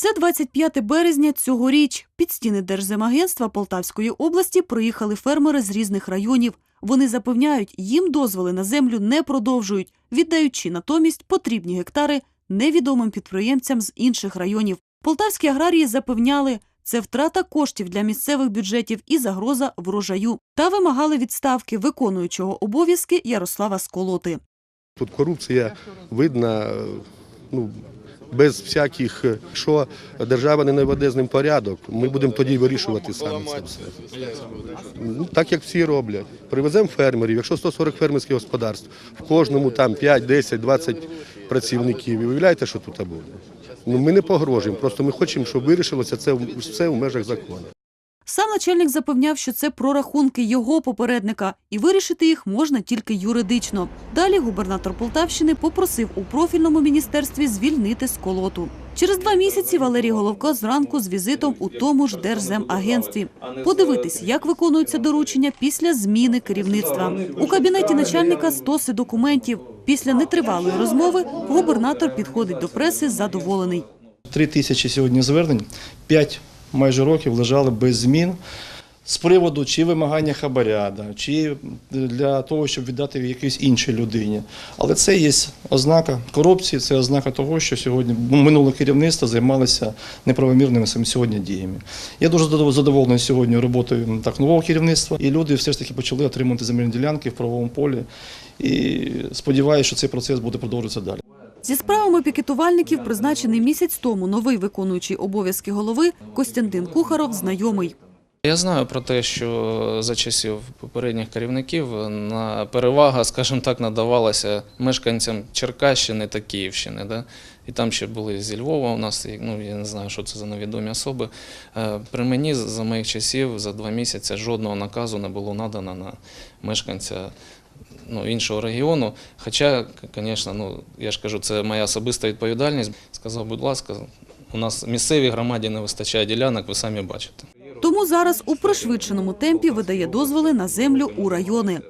Це 25 березня цьогоріч. Під стіни Держземагентства Полтавської області приїхали фермери з різних районів. Вони запевняють, їм дозволи на землю не продовжують, віддаючи натомість потрібні гектари невідомим підприємцям з інших районів. Полтавські аграрії запевняли, це втрата коштів для місцевих бюджетів і загроза врожаю. Та вимагали відставки виконуючого обов'язки Ярослава Сколоти. Тут корупція видна, ну, без всяких, якщо що держава не наведе з ним порядок, ми будемо тоді вирішувати саме це все. Ну, так як всі роблять. Привеземо фермерів, якщо 140 фермерських господарств, в кожному там 5, 10, 20 працівників. І уявляєте, що тут буде? Ну, ми не погрожуємо, просто ми хочемо, щоб вирішилося це все в межах закону. Сам начальник запевняв, що це прорахунки його попередника, і вирішити їх можна тільки юридично. Далі губернатор Полтавщини попросив у профільному міністерстві звільнити сколоту. Через два місяці Валерій Головко зранку з візитом у тому ж Держземагентстві. Подивитись, як виконуються доручення після зміни керівництва. У кабінеті начальника стоси документів. Після нетривалої розмови губернатор підходить до преси задоволений. Три тисячі сьогодні звернень, п'ять майже років лежали без змін з приводу чи вимагання хабаряда, чи для того, щоб віддати якійсь іншій людині. Але це є ознака корупції, це ознака того, що сьогодні минуле керівництво займалося неправомірними сьогодні діями. Я дуже задоволений сьогодні роботою так нового керівництва, і люди все ж таки почали отримувати земельні ділянки в правовому полі. І сподіваюся, що цей процес буде продовжуватися далі. Зі справами пікетувальників призначений місяць тому новий виконуючий обов'язки голови Костянтин Кухаров знайомий. Я знаю про те, що за часів попередніх керівників на перевага, скажімо так, надавалася мешканцям Черкащини та Київщини. Да? І там ще були зі Львова у нас, ну я не знаю, що це за невідомі особи. Е, При мені за моїх часів за два місяці жодного наказу не було надано на мешканця ну, іншого регіону. Хоча, звісно, ну, я ж кажу, це моя особиста відповідальність. Сказав, будь ласка, у нас місцевій громаді не вистачає ділянок, ви самі бачите. Тому зараз у пришвидшеному темпі видає дозволи на землю у райони.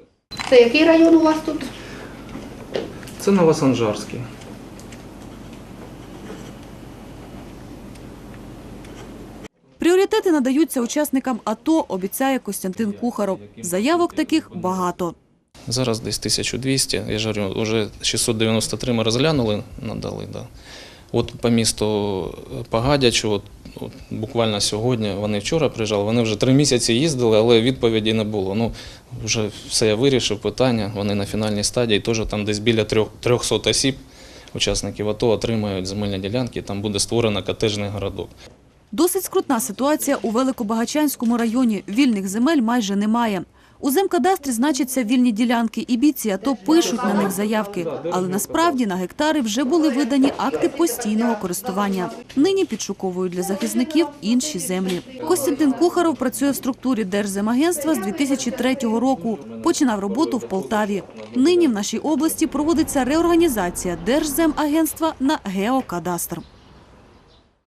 Це який район у вас тут? Це Новосанжарський. Пріоритети надаються учасникам АТО, обіцяє Костянтин Кухаров. Заявок таких багато. Зараз десь 1200, я ж говорю, вже 693 ми розглянули, надали. Да. От по місту е, Погадячу, от, от, буквально сьогодні, вони вчора приїжджали, вони вже три місяці їздили, але відповіді не було. Ну, вже все я вирішив питання, вони на фінальній стадії, теж там десь біля 300 осіб, учасників АТО, отримають земельні ділянки, там буде створено котежний городок. Досить скрутна ситуація у Великобагачанському районі. Вільних земель майже немає. У земкадастрі значаться вільні ділянки, і бійці АТО пишуть на них заявки. Але насправді на гектари вже були видані акти постійного користування. Нині підшуковують для захисників інші землі. Костянтин Кухаров працює в структурі Держземагентства з 2003 року. Починав роботу в Полтаві. Нині в нашій області проводиться реорганізація Держземагентства на геокадастр.